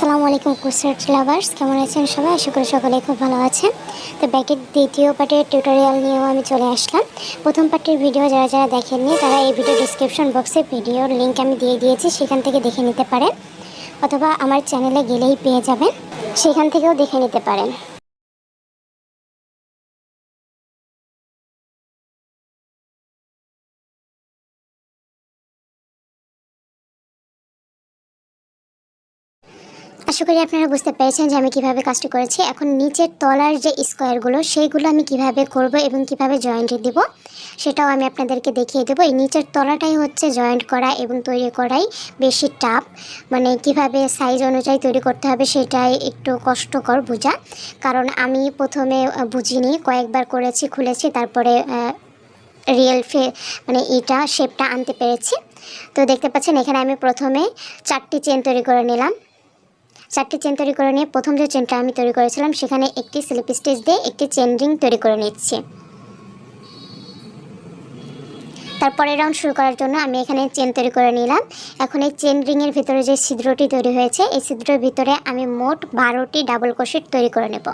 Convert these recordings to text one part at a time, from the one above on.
আসসালামু আলাইকুম, কুসার্ট লাভার্স কেমন আছেন সবাই? আশা করি সকলে খুব ভালো আছেন। তো ব্যাকের দ্বিতীয় পার্টের টিউটোরিয়াল নিয়েও আমি চলে আসলাম। প্রথম পার্টের ভিডিও যারা যারা দেখেননি, তারা এই ভিডিও ডিসক্রিপশন বক্সে ভিডিওর লিঙ্ক আমি দিয়ে দিয়েছি, সেখান থেকে দেখে নিতে পারেন। অথবা আমার চ্যানেলে গেলেই পেয়ে যাবেন। সেখান থেকেও দেখে নিতে পারেন। আশা করি আপনারা বুঝতে পেরেছেন যে আমি কীভাবে কাজটি করেছি। এখন নিচের তলার যে স্কোয়ারগুলো, সেইগুলো আমি কীভাবে করব এবং কীভাবে জয়েন্ট দিব, সেটাও আমি আপনাদেরকে দেখিয়ে দেবো। এই নিচের তলাটাই হচ্ছে জয়েন্ট করা এবং তৈরি করাই বেশি টাফ। মানে কীভাবে সাইজ অনুযায়ী তৈরি করতে হবে সেটাই একটু কষ্টকর বোঝা। কারণ আমি প্রথমে বুঝিনি, কয়েকবার করেছি, খুলেছি, তারপরে রিয়েল ফে মানে এটা শেপটা আনতে পেরেছি। তো দেখতে পাচ্ছেন, এখানে আমি প্রথমে চারটি চেন তৈরি করে নিলাম। চারটি চেন তৈরি করে নিয়ে প্রথম যে চেনটা আমি তৈরি করেছিলাম, সেখানে একটি স্লিপ স্টিচ দিয়ে একটি চেন রিং তৈরি করে নিচ্ছি। তারপরে রাউন্ড শুরু করার জন্য আমি এখানে চেন তৈরি করে নিলাম। এখন এই চেন রিংয়ের ভিতরে যে ছিদ্রটি তৈরি হয়েছে, এই ছিদ্রের ভিতরে আমি মোট বারোটি ডাবল ক্রোশেট তৈরি করে নেব।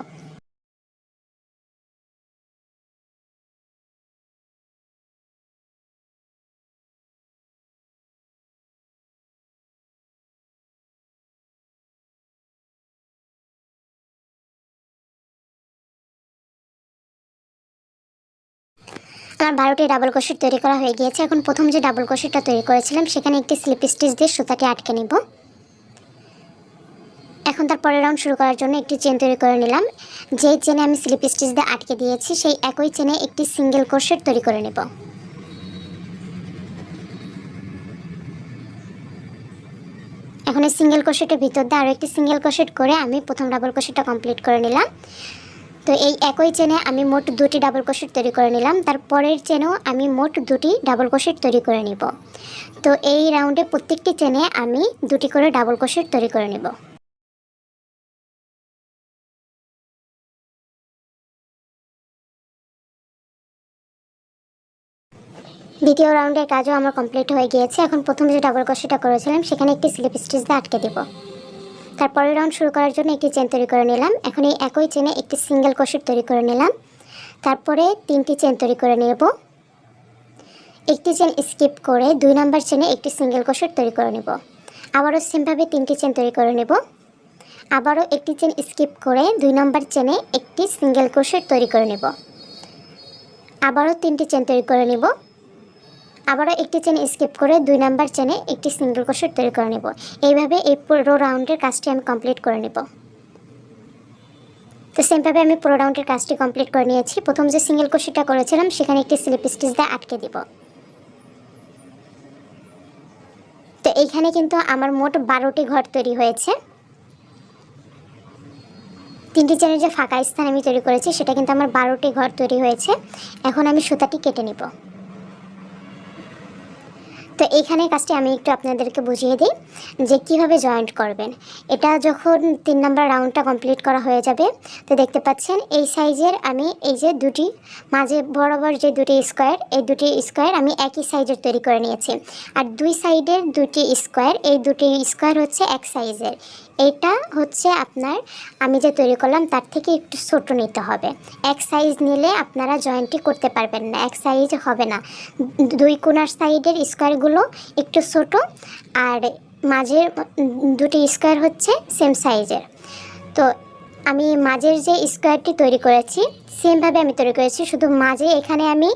আমার বারোটি ডাবল ক্রোশেট তৈরি করা হয়ে গিয়েছে। এখন প্রথম যে ডাবল ক্রোশেটটা তৈরি করেছিলাম, সেখানে একটি স্লিপ স্টিচ দিয়ে সুতাটি আটকে নিব। এখন তার পরের রাউন্ড শুরু করার জন্য একটি চেন তৈরি করে নিলাম। যেই চেনে আমি স্লিপ স্টিচ দিয়ে আটকে দিয়েছি, সেই একই চেনে একটি সিঙ্গেল ক্রোশেট তৈরি করে নেব। এখন এই সিঙ্গেল ক্রোশেটের ভিতর দিয়ে আরও একটি সিঙ্গেল ক্রোশেট করে আমি প্রথম ডাবল ক্রোশেটটা কমপ্লিট করে নিলাম। তো এই একই চেনে আমি মোট দুটি ডাবল ক্রোশেট তৈরি করে নিলাম। তারপরের চেনেও আমি মোট দুটি ডাবল ক্রোশেট তৈরি করে নিব। তো এই রাউন্ডে প্রত্যেকটি চেনে আমি দুটি করে ডাবল ক্রোশেট তৈরি করে নিব। দ্বিতীয় রাউন্ডের কাজও আমার কমপ্লিট হয়ে গিয়েছে। এখন প্রথম যে ডাবল ক্রোশেটটা করেছিলাম, সেখানে একটি স্লিপ স্টিচ দিয়ে আটকে দেবো। তারপরের রাউন্ড শুরু করার জন্য একটি চেন তৈরি করে নিলাম। এখন এই একই চেনে একটি সিঙ্গেল ক্রোশেট তৈরি করে নিলাম। তারপরে তিনটি চেন তৈরি করে নেব। একটি চেন স্কিপ করে দুই নাম্বার চেনে একটি সিঙ্গেল ক্রোশেট তৈরি করে নেব। আবারও সেমভাবে তিনটি চেন তৈরি করে নেব। আবারও একটি চেন স্কিপ করে দুই নাম্বার চেনে একটি সিঙ্গেল ক্রোশেট তৈরি করে নেব। আবারও তিনটি চেন তৈরি করে নেব। আবারও একটি চেন স্কিপ করে দুই নাম্বার চেনে একটি সিঙ্গেল ক্রোশেট তৈরি করে নেব। এইভাবে এই পুরো রাউন্ডের কাজটি আমি কমপ্লিট করে নেব। তো সেমভাবে আমি পুরো রাউন্ডের কাজটি কমপ্লিট করে নিয়েছি। প্রথম যে সিঙ্গেল ক্রোশেটটা করেছিলাম, সেখানে একটি স্লিপ স্টিচ দিয়ে আটকে দিব। তো এইখানে কিন্তু আমার মোট বারোটি ঘর তৈরি হয়েছে। তিনটি চেনের যে ফাঁকা স্থান আমি তৈরি করেছি, সেটা কিন্তু আমার বারোটি ঘর তৈরি হয়েছে। এখন আমি সুতাটি কেটে নিব। এইখানে কাজটি আমি একটু আপনাদেরকে বুঝিয়ে দিই যে কীভাবে জয়েন্ট করবেন। এটা যখন তিন নম্বর রাউন্ডটা কমপ্লিট করা হয়ে যাবে, তো দেখতে পাচ্ছেন এই সাইজের আমি এই যে দুটি, মাঝে বরাবর যে দুটি স্কোয়ার এই দুটি স্কোয়ার আমি একই সাইজের তৈরি করে নিয়েছি। আর দুই সাইডের দুটি স্কোয়ার এই দুটি স্কোয়ার হচ্ছে এক সাইজের এটা হচ্ছে আপনার, আমি যে তৈরি করলাম তার থেকে একটু ছোটো নিতে হবে। এক সাইজ নিলে আপনারা জয়েন্টটি করতে পারবেন না, এক সাইজ হবে না। দুই কোনার সাইডের স্কোয়ারগুলো একটু ছোট আর মাঝের দুটি স্কোয়ার হচ্ছে সেম সাইজের তো আমি মাঝের যে স্কোয়ারটি তৈরি করেছি সেমভাবে আমি তৈরি করেছি। শুধু মাঝে এখানে আমি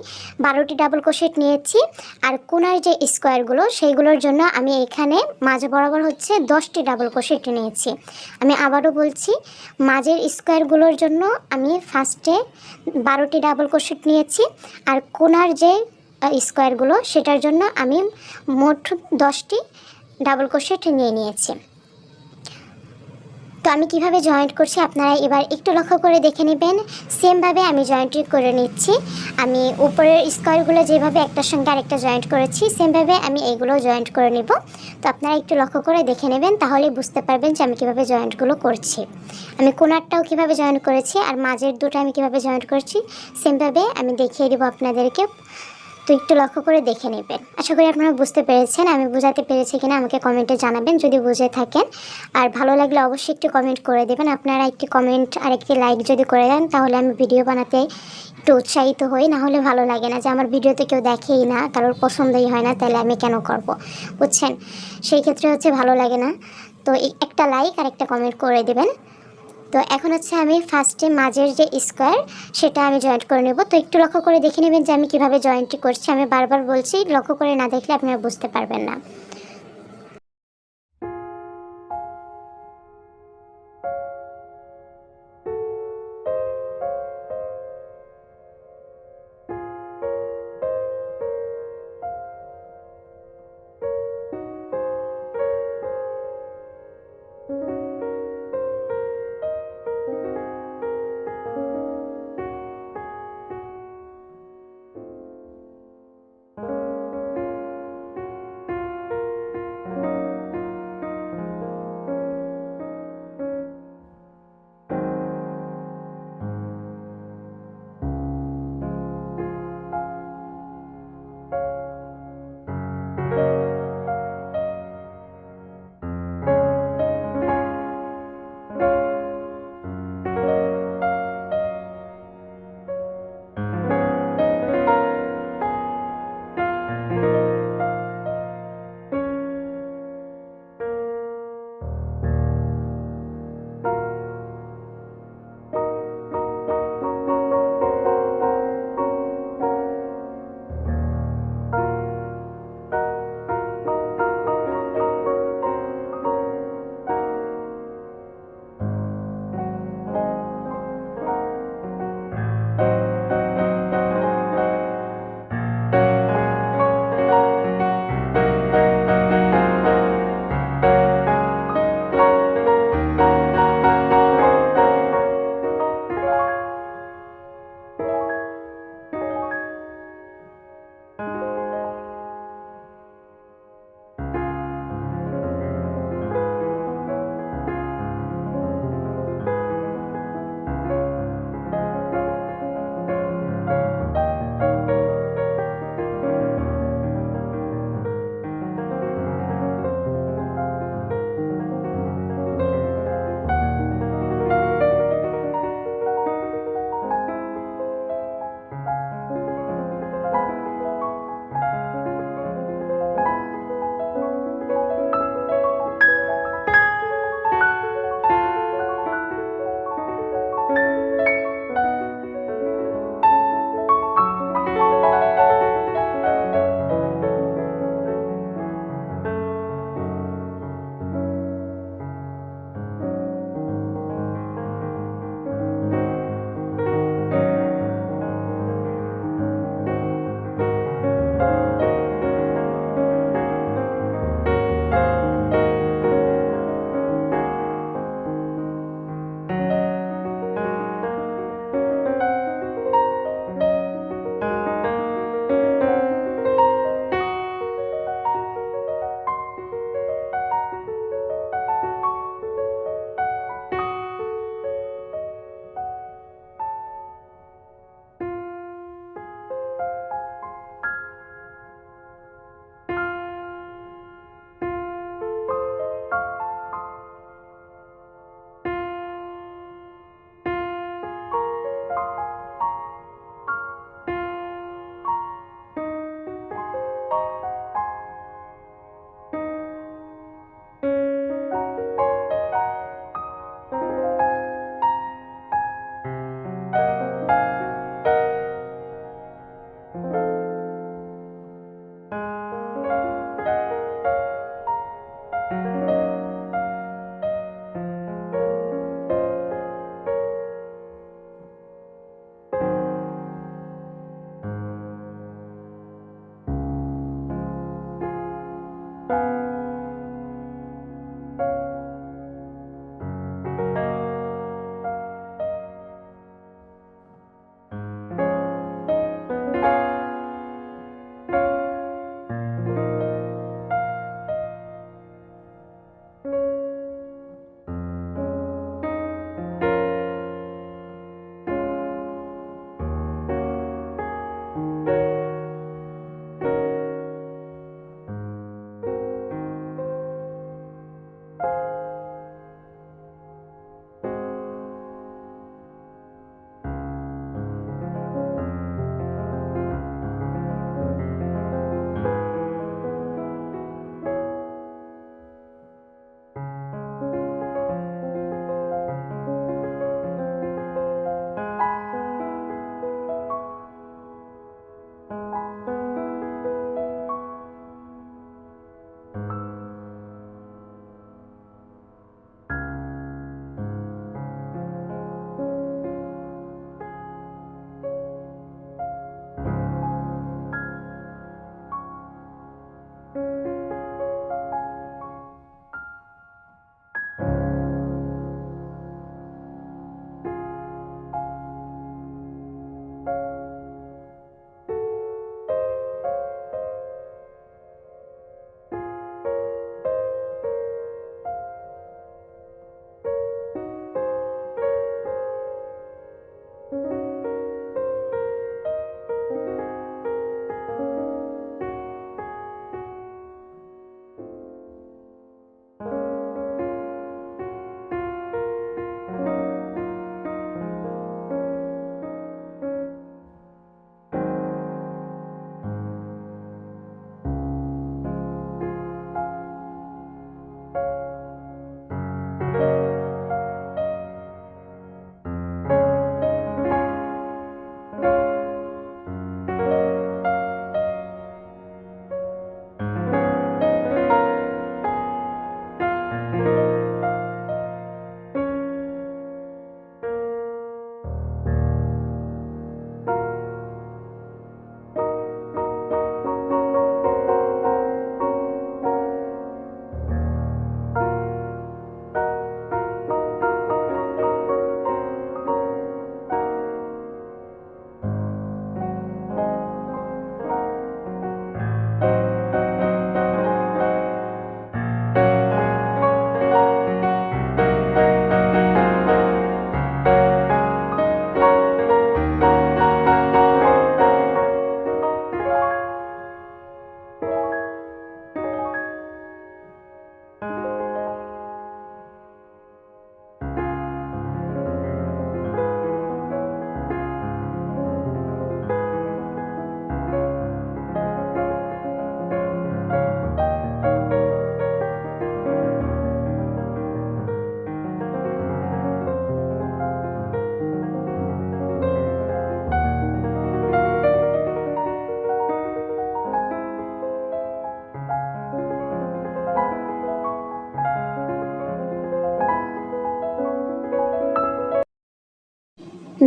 বারোটি ডাবল ক্রোশেট নিয়েছি আর কোনার যে স্কোয়ারগুলো, সেইগুলোর জন্য আমি এখানে মাঝে বরাবর হচ্ছে দশটি ডাবল ক্রোশেট নিয়েছি। আমি আবারও বলছি, মাঝের স্কোয়ারগুলোর জন্য আমি ফার্স্টে বারোটি ডাবল ক্রোশেট নিয়েছি আর কোনার যে স্কোয়ারগুলো, সেটার জন্য আমি মোট দশটি ডাবল ক্রোশেট নিয়ে নিয়েছি। তো আমি কীভাবে জয়েন্ট করছি আপনারা এবার একটু লক্ষ্য করে দেখে নেবেন। সেমভাবে আমি জয়েন্টটি করে নিচ্ছি। আমি উপরের স্কোয়ারগুলো যেভাবে একটার সঙ্গে আরেকটা জয়েন্ট করেছি সেমভাবে আমি এইগুলো জয়েন্ট করে নেব। তো আপনারা একটু লক্ষ্য করে দেখে নেবেন, তাহলে বুঝতে পারবেন যে আমি কীভাবে জয়েন্টগুলো করছি। আমি কোনারটাও কীভাবে জয়েন্ট করেছি, আর মাঝের দুটো আমি কীভাবে জয়েন্ট করছি সেমভাবে আমি দেখিয়ে দেবো আপনাদেরকে। তো একটু লক্ষ্য করে দেখে নেবেন। আশা করি আপনারা বুঝতে পেরেছেন। আমি বোঝাতে পেরেছি কিনা আমাকে কমেন্টে জানাবেন যদি বুঝে থাকেন। আর ভালো লাগলে অবশ্যই একটু কমেন্ট করে দেবেন। আপনারা একটি কমেন্ট আর একটি লাইক যদি করে দেন, তাহলে আমি ভিডিও বানাতে একটু উৎসাহিত হই। না হলে ভালো লাগে না যে আমার ভিডিওতে কেউ দেখেই না, কারোর পছন্দই হয় না, তাহলে আমি কেন করব? বুঝছেন? সেই ক্ষেত্রে হচ্ছে ভালো লাগে না। তো একটা লাইক আর একটা কমেন্ট করে দেবেন। তো এখন হচ্ছে আমি ফার্স্টে মাঝের যে স্কোয়ার সেটা আমি জয়েন্ট করে নেব। তো একটু লক্ষ্য করে দেখে নেবেন যে আমি কীভাবে জয়েন্টটি করছি। আমি বারবার বলছি, লক্ষ্য করে না দেখলে আপনারা বুঝতে পারবেন না।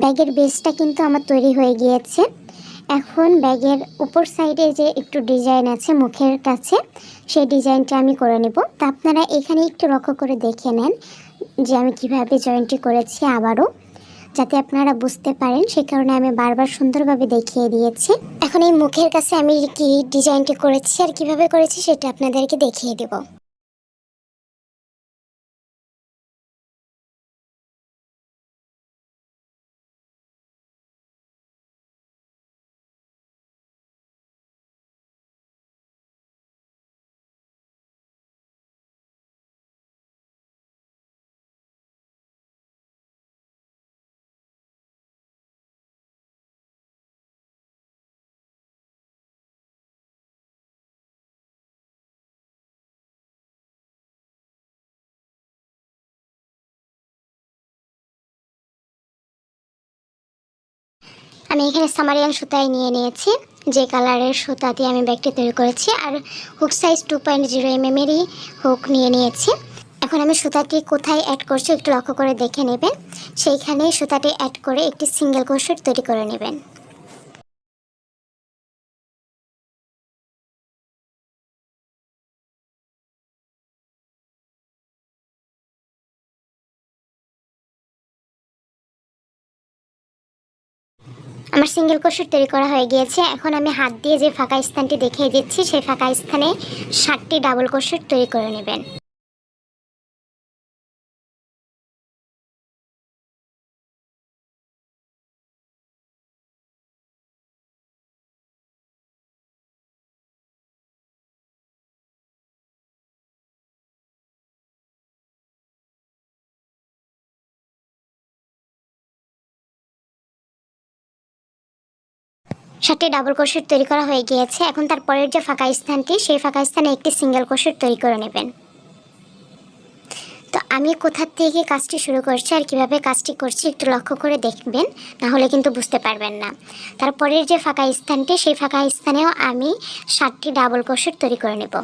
ব্যাগের বেসটা কিন্তু আমার তৈরি হয়ে গিয়েছে। এখন ব্যাগের উপর সাইডে যে একটু ডিজাইন আছে মুখের কাছে, সেই ডিজাইনটা আমি করে নেব। তা আপনারা এখানে একটু লক্ষ্য করে দেখে নেন যে আমি কীভাবে জয়েন্টটি করেছি আবারও, যাতে আপনারা বুঝতে পারেন। সে কারণে আমি বারবার সুন্দরভাবে দেখিয়ে দিয়েছি। এখন এই মুখের কাছে আমি কি ডিজাইনটি করেছি আর কীভাবে করেছি সেটা আপনাদেরকে দেখিয়ে দেব। আমি এখানে সামারিয়ান সুতাই নিয়ে নিয়েছি। যে কালারের সুতা দিয়ে আমি ব্যাগটি তৈরি করেছি। আর hook size two point zero এমএমেরই hook নিয়ে নিয়েছি। এখন আমি সুতাটি কোথায় অ্যাড করছি একটু লক্ষ্য করে দেখে নেবেন। সেইখানে সুতাটি অ্যাড করে একটি সিঙ্গেল কোর্সেট তৈরি করে নেবেন। আমার সিঙ্গেল কোর্সেট তৈরি করা হয়ে গিয়েছে। এখন আমি হাত দিয়ে যে ফাঁকা স্থানটি দেখিয়ে দিচ্ছি, সেই ফাঁকা স্থানে ষাটটি ডাবল কোর্সেট তৈরি করে নেবেন। ষাটটি ডাবল কোষের তৈরি করা হয়ে গিয়েছে। এখন তার পরের যে ফাঁকা স্থানটি, সেই ফাঁকা স্থানে একটি সিঙ্গেল কোষের তৈরি করে নেবেন। তো আমি কোথার থেকে কাজটি শুরু করছি আর কীভাবে কাজটি করছি একটু লক্ষ্য করে দেখবেন, না হলে কিন্তু বুঝতে পারবেন না। তারপরের যে ফাঁকা স্থানটি, সেই ফাঁকা স্থানেও আমি সাতটি ডাবল কোষের তৈরি করে নেব।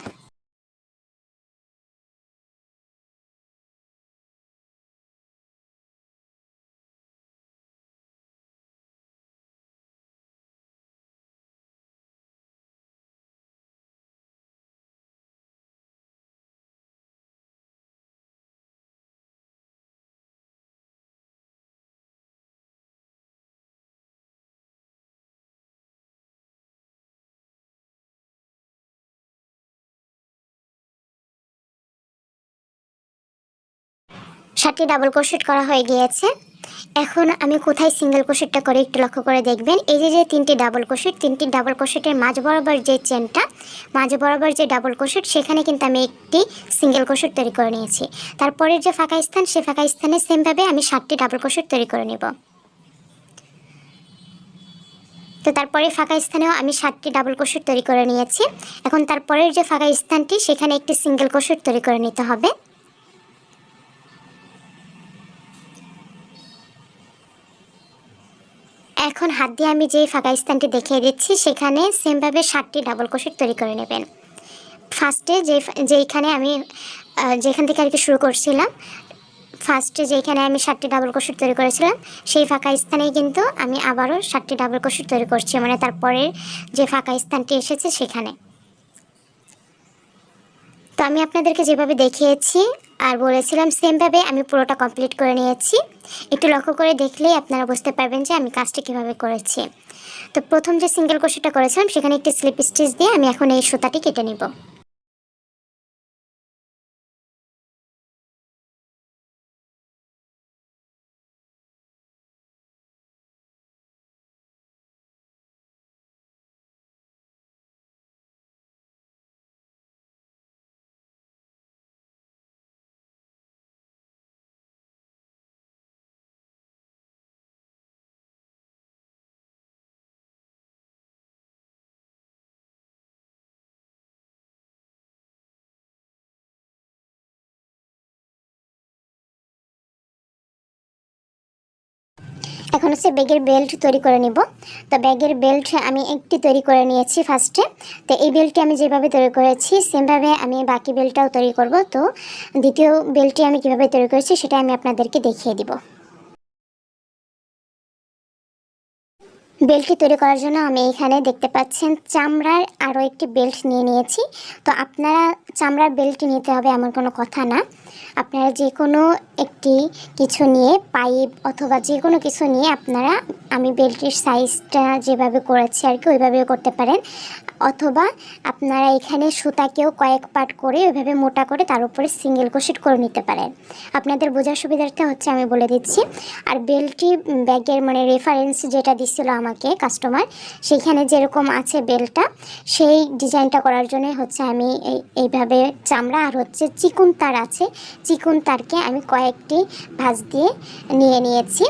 ষাটটি ডাবল ক্রোশেট করা হয়ে গিয়েছে। এখন আমি কোথায় সিঙ্গেল ক্রোশেটটা করে একটু লক্ষ্য করে দেখবেন। এই যে যে তিনটি ডাবল ক্রোশেট তিনটি ডাবল ক্রোশেটের মাঝ বরাবর যে চেনটা মাঝ বরাবর যে ডাবল ক্রোশেট সেখানে কিন্তু আমি একটি সিঙ্গেল ক্রোশেট তৈরি করে নিয়েছি। তারপরের যে ফাঁকা স্থান, সে ফাঁকা স্থানে সেমভাবে আমি সাতটি ডাবল ক্রোশেট তৈরি করে নেব। তো তারপরে ফাঁকা স্থানেও আমি সাতটি ডাবল ক্রোশেট তৈরি করে নিয়েছি। এখন তারপরের যে ফাঁকা স্থানটি, সেখানে একটি সিঙ্গেল ক্রোশেট তৈরি করে নিতে হবে। এখন হাত দিয়ে আমি যে ফাঁকা স্থানটি দেখিয়ে দিচ্ছি, সেখানে সেমভাবে ষাটটি ডাবল ক্রোশেট তৈরি করে নেবেন। ফার্স্টে যে যেইখানে আমি যেখান থেকে আর কি শুরু করছিলাম ফার্স্টে যেখানে আমি ষাটটি ডাবল ক্রোশেট তৈরি করেছিলাম, সেই ফাঁকা স্থানেই কিন্তু আমি আবারও ষাটটি ডাবল ক্রোশেট তৈরি করছি মানে তারপরে যে ফাঁকা স্থানটি এসেছে সেখানে। তো আমি আপনাদেরকে যেভাবে দেখিয়েছি আর বলেছিলাম সেমভাবে আমি পুরোটা কমপ্লিট করে নিয়েছি। একটু লক্ষ্য করে দেখলেই আপনারা বুঝতে পারবেন যে আমি কাজটা কীভাবে করেছি। তো প্রথম যে সিঙ্গেল কোশিটা করেছিলাম, সেখানে একটি স্লিপ স্টিচ দিয়ে আমি এখন এই সুতাটি কেটে নিব। এখন হচ্ছে ব্যাগের বেল্ট তৈরি করে নিব। তো ব্যাগের বেল্ট আমি একটি তৈরি করে নিয়েছি ফার্স্টে তো এই বেল্টটি আমি যেভাবে তৈরি করেছি সেমভাবে আমি বাকি বেল্টটাও তৈরি করব। তো দ্বিতীয় বেল্টটি আমি কীভাবে তৈরি করেছি সেটা আমি আপনাদেরকে দেখিয়ে দিব। বেল্টটি তৈরি করার জন্য আমি এখানে দেখতে পাচ্ছেন চামড়ার আরও একটি বেল্ট নিয়ে নিয়েছি। তো আপনারা চামড়ার বেল্টটি নিতে হবে এমন কোনো কথা না। আপনারা যে কোনো একটি কিছু নিয়ে, পাইপ অথবা যে কোনো কিছু নিয়ে আপনারা, আমি বেল্টের সাইজটা যেভাবে করেছি আর কি, ওইভাবেও করতে পারেন। অথবা আপনারা এখানে সুতাকেও কয়েক পার্ট করে ওইভাবে মোটা করে তার উপরে সিঙ্গেল কোশিট করে নিতে পারেন। আপনাদের বোঝার সুবিধার্থে হচ্ছে আমি বলে দিচ্ছি। আর বেল্টটি ব্যাগের মানে রেফারেন্স যেটা দিচ্ছিল আমাকে কাস্টমার সেইখানে যেরকম আছে বেলটা, সেই ডিজাইনটা করার জন্যই হচ্ছে আমি এই, এইভাবে চামড়া আর হচ্ছে চিকুন তার আছে। চিকুন তারকে আমি কয়েকটি ভাঁজ দিয়ে নিয়ে নিয়েছি।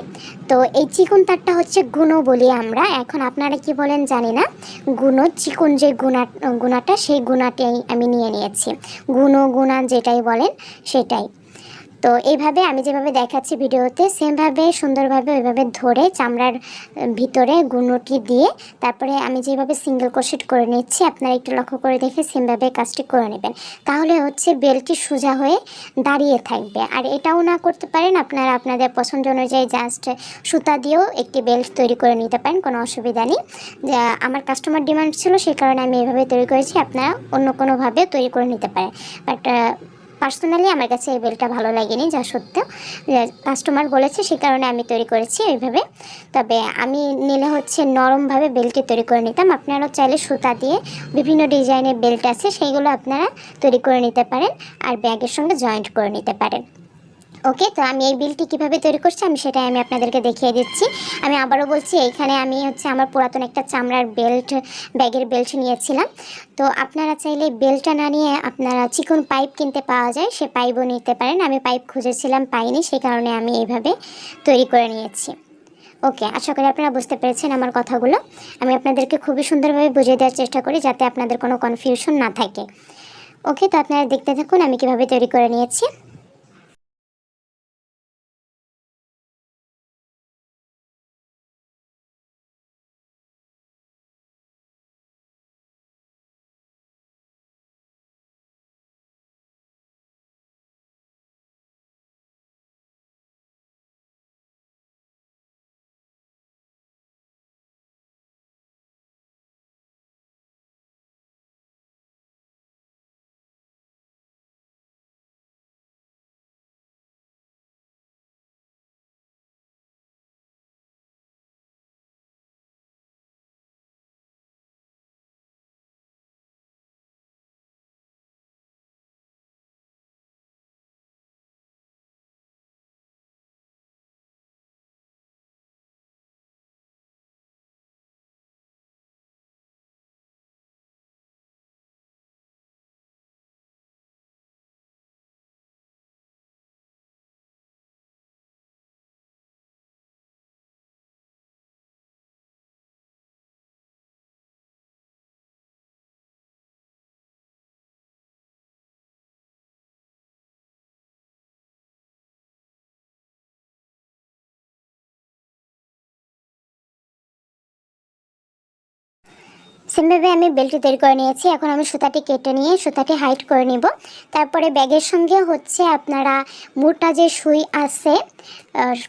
তো এই চিকুন তারটা হচ্ছে গুণো বলি আমরা। এখন আপনারা কি বলেন জানি না। গুণো চিকুন যে গুণা গুণাটা সেই গুণাটাই আমি নিয়ে নিয়েছি। গুণ গুণা যেটাই বলেন সেটাই। তো এইভাবে আমি যেভাবে দেখাচ্ছি ভিডিওতে, সেমভাবে, সুন্দরভাবে ওইভাবে ধরে চামড়ার ভিতরে গুঁড়োটি দিয়ে তারপরে আমি যেভাবে সিঙ্গেল কোশেট করে নিচ্ছি, আপনারা একটু লক্ষ্য করে দেখে সেমভাবে কাজটি করে নেবেন। তাহলে হচ্ছে বেলটি সোজা হয়ে দাঁড়িয়ে থাকবে। আর এটাও না করতে পারেন, আপনারা আপনাদের পছন্দ অনুযায়ী জাস্ট সুতা দিয়েও একটি বেল্ট তৈরি করে নিতে পারেন, কোনো অসুবিধা নেই। আমার কাস্টমার ডিমান্ড ছিল, সেই কারণে আমি এভাবে তৈরি করেছি, আপনারা অন্য কোনোভাবে তৈরি করে নিতে পারেন। বাট পার্সোনালি আমার কাছে এই বেলটা ভালো লাগেনি, যা সত্য কাস্টমার বলেছে, সে কারণে আমি তৈরি করেছি ওইভাবে তবে আমি নিলে হচ্ছে নরমভাবে বেলটি তৈরি করে নিতাম। আপনারা চাইলে সুতা দিয়ে বিভিন্ন ডিজাইনের বেল্ট আছে, সেইগুলো আপনারা তৈরি করে নিতে পারেন, আর ব্যাগের সঙ্গে জয়েন্ট করে নিতে পারেন। ওকে তো আমি এই বিলটি কীভাবে তৈরি করছি আমি সেটাই আমি আপনাদেরকে দেখিয়ে দিচ্ছি। আমি আবারও বলছি, এইখানে আমি হচ্ছে আমার পুরাতন একটা চামড়ার বেল্ট ব্যাগের বেল্ট নিয়েছিলাম। তো আপনারা চাইলে বেল্টটা না নিয়ে আপনারা চিকন পাইপ কিনতে পাওয়া যায়, সে পাইপও নিতে পারেন। আমি পাইপ খুঁজেছিলাম, পাইনি, সেই কারণে আমি এইভাবে তৈরি করে নিয়েছি। ওকে আশা করি আপনারা বুঝতে পেরেছেন আমার কথাগুলো। আমি আপনাদেরকে খুবই সুন্দরভাবে বুঝিয়ে দেওয়ার চেষ্টা করি যাতে আপনাদের কোনো কনফিউশন না থাকে। ওকে তো আপনারা দেখতে থাকুন আমি কীভাবে তৈরি করে নিয়েছি। সেমভাবে আমি বেল্টটি তৈরি করে নিয়েছি। এখন আমি সুতাটি কেটে নিয়ে সুতাটি হাইট করে নিব। তারপরে ব্যাগের সঙ্গে হচ্ছে আপনারা মোটা যে সুই আছে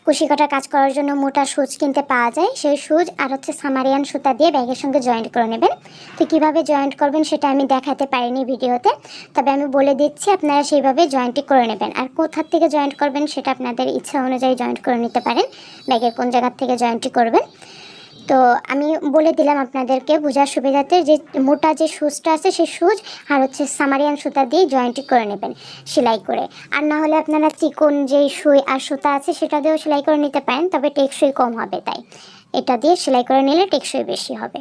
কুশি কাটা কাজ করার জন্য মোটা সুচ কিনতে পাওয়া যায়। সেই সুচ আর হচ্ছে সামারিয়ান সুতা দিয়ে ব্যাগের সঙ্গে জয়েন্ট করে নেবেন। তো কীভাবে জয়েন্ট করবেন সেটা আমি দেখাতে পারিনি ভিডিওতে, তবে আমি বলে দিচ্ছি আপনারা সেইভাবে জয়েন্টটি করে নেবেন। আর কোথার থেকে জয়েন্ট করবেন সেটা আপনাদের ইচ্ছা অনুযায়ী জয়েন্ট করে নিতে পারেন। ব্যাগের কোন জায়গার থেকে জয়েন্টটি করবেন। তো আমি বলে দিলাম আপনাদেরকে বোঝার সুবিধাতে যে মোটা যে সুজটা আছে সেই সুজ আর হচ্ছে সামারিয়ান সুতা দিয়ে জয়েন্ট করে নেবেন সেলাই করে। আর না হলে আপনারা চিকন যেই সুই আর সুতা আছে সেটা দিয়েও সেলাই করে নিতে পারেন, তবে টেকসই কম হবে তাই। এটা দিয়ে সেলাই করে নিলে টেকসই বেশি হবে।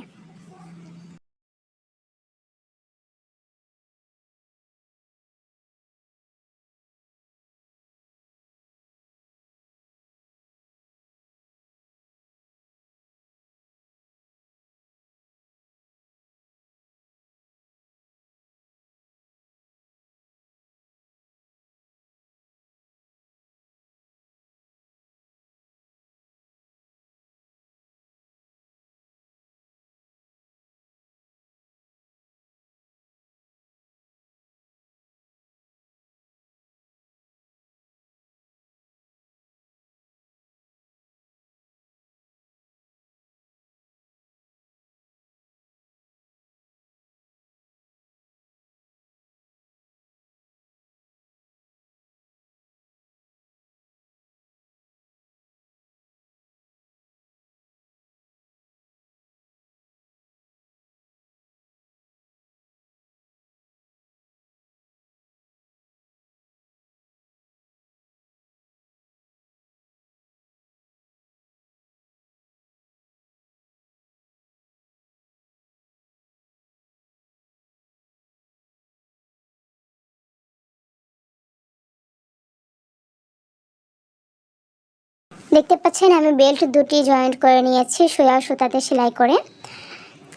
দেখতে পাচ্ছেন আমি বেল্ট দুটি জয়েন্ট করে নিয়েছি সোয়া সুতাতে সেলাই করে।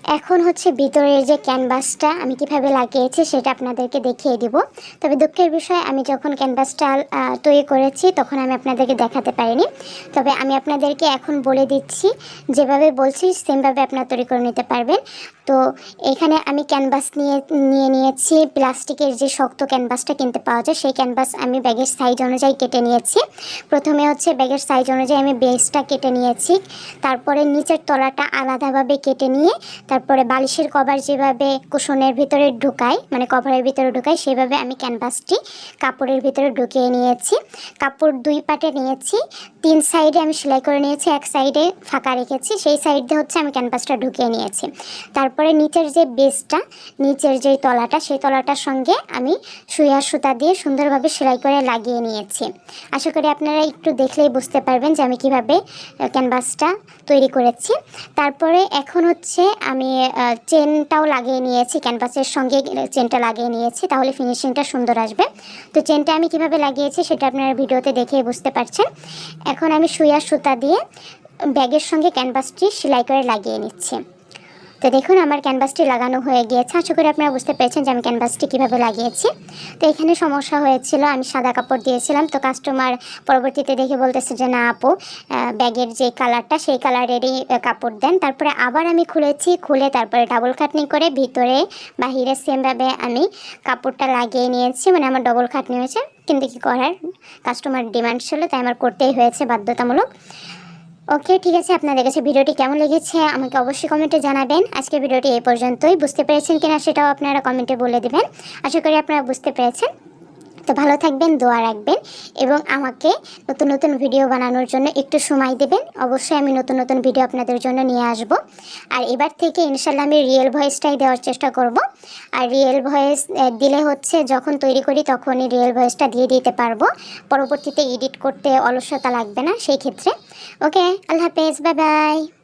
এখন হচ্ছে ভিতরের যে ক্যানভাসটা আমি কীভাবে লাগিয়েছি সেটা আপনাদেরকে দেখিয়ে দিব। তবে দুঃখের বিষয়, আমি যখন ক্যানভাসটা তৈরি করেছি তখন আমি আপনাদেরকে দেখাতে পারিনি। তবে আমি আপনাদেরকে এখন বলে দিচ্ছি, যেভাবে বলছি সেমভাবে আপনারা তৈরি করে নিতে পারবেন। তো এখানে আমি ক্যানভাস নিয়ে নিয়ে নিয়েছি। প্লাস্টিকের যে শক্ত ক্যানভাসটা কিনতে পাওয়া যায়, সেই ক্যানভাস আমি ব্যাগের সাইজ অনুযায়ী কেটে নিয়েছি। প্রথমে হচ্ছে ব্যাগের সাইজ অনুযায়ী আমি বেসটা কেটে নিয়েছি। তারপরে নিচের তলাটা আলাদাভাবে কেটে নিয়ে তারপরে বালিশের কভার যেভাবে কুশনের ভিতরে ঢুকাই মানে কভারের ভিতরে ঢুকাই সেভাবে আমি ক্যানভাসটি কাপড়ের ভিতরে ঢুকিয়ে নিয়েছি। কাপড় দুই পাটে নিয়েছি, তিন সাইডে আমি সেলাই করে নিয়েছি, এক সাইডে ফাঁকা রেখেছি, সেই সাইডে হচ্ছে আমি ক্যানভাসটা ঢুকিয়ে নিয়েছি। তারপরে নিচের যে বেসটা, নিচের যে তলাটা, সেই তলাটার সঙ্গে আমি সুইয়া সুতা দিয়ে সুন্দরভাবে সেলাই করে লাগিয়ে নিয়েছি। আশা করি আপনারা একটু দেখলেই বুঝতে পারবেন যে আমি কীভাবে ক্যানভাসটা তৈরি করেছি। তারপরে এখন হচ্ছে আমি আহ, চেনটাও লাগিয়ে নিয়েছি ক্যানভাসের সঙ্গে চেনটা লাগিয়ে নিয়েছি তাহলে ফিনিশিংটা সুন্দর আসবে। তো চেনটা আমি কীভাবে লাগিয়েছি সেটা আপনারা ভিডিওতে দেখে বুঝতে পারছেন। এখন আমি সুইয়া সুতা দিয়ে ব্যাগের সঙ্গে ক্যানভাসটি সেলাই করে লাগিয়ে নিচ্ছি। তো দেখুন, আমার ক্যানভাসটি লাগানো হয়ে গিয়েছে। আশা করি আপনারা বুঝতে পেরেছেন যে আমি ক্যানভাসটি কীভাবে লাগিয়েছি। তো এখানে সমস্যা হয়েছিল, আমি সাদা কাপড় দিয়েছিলাম। তো কাস্টমার পরবর্তীতে দেখে বলতেছে যে, না আপু ব্যাগের যে কালারটা সেই কালারেরই কাপড় দেন। তারপরে আবার আমি খুলেছি, খুলে তারপরে ডাবল খাটনি করে ভিতরে, বাহিরে সেমভাবে আমি কাপড়টা লাগিয়ে নিয়েছি। মানে আমার ডবল খাটনি হয়েছে। কিন্তু কি করার? কাস্টমার ডিমান্ড ছিল, তাই আমার করতেই হয়েছে বাধ্যতামূলক। ওকে ঠিক আছে, আপনাদের কাছে ভিডিওটি কেমন লেগেছে আমাকে অবশ্যই কমেন্টে জানাবেন। আজকে ভিডিওটি এই পর্যন্তই। বুঝতে পেরেছেন কিনা সেটাও আপনারা কমেন্টে বলে দেবেন। আশা করি আপনারা বুঝতে পেরেছেন। তো ভালো থাকবেন, দোয়া রাখবেন এবং আমাকে নতুন নতুন ভিডিও বানানোর জন্য একটু সময় দেবেন। অবশ্যই আমি নতুন নতুন ভিডিও আপনাদের জন্য নিয়ে আসব। আর এবার থেকে ইনশাল্লাহ আমি রিয়েল ভয়েসটাই দেওয়ার চেষ্টা করব। আর রিয়েল ভয়েস দিলে হচ্ছে যখন তৈরি করি তখনই রিয়েল ভয়েসটা দিয়ে দিতে পারব। পরবর্তীতে এডিট করতে অলসতা লাগবে না সেই ক্ষেত্রে। ওকে, আল্লাহ হাফেজ, বাই বাই।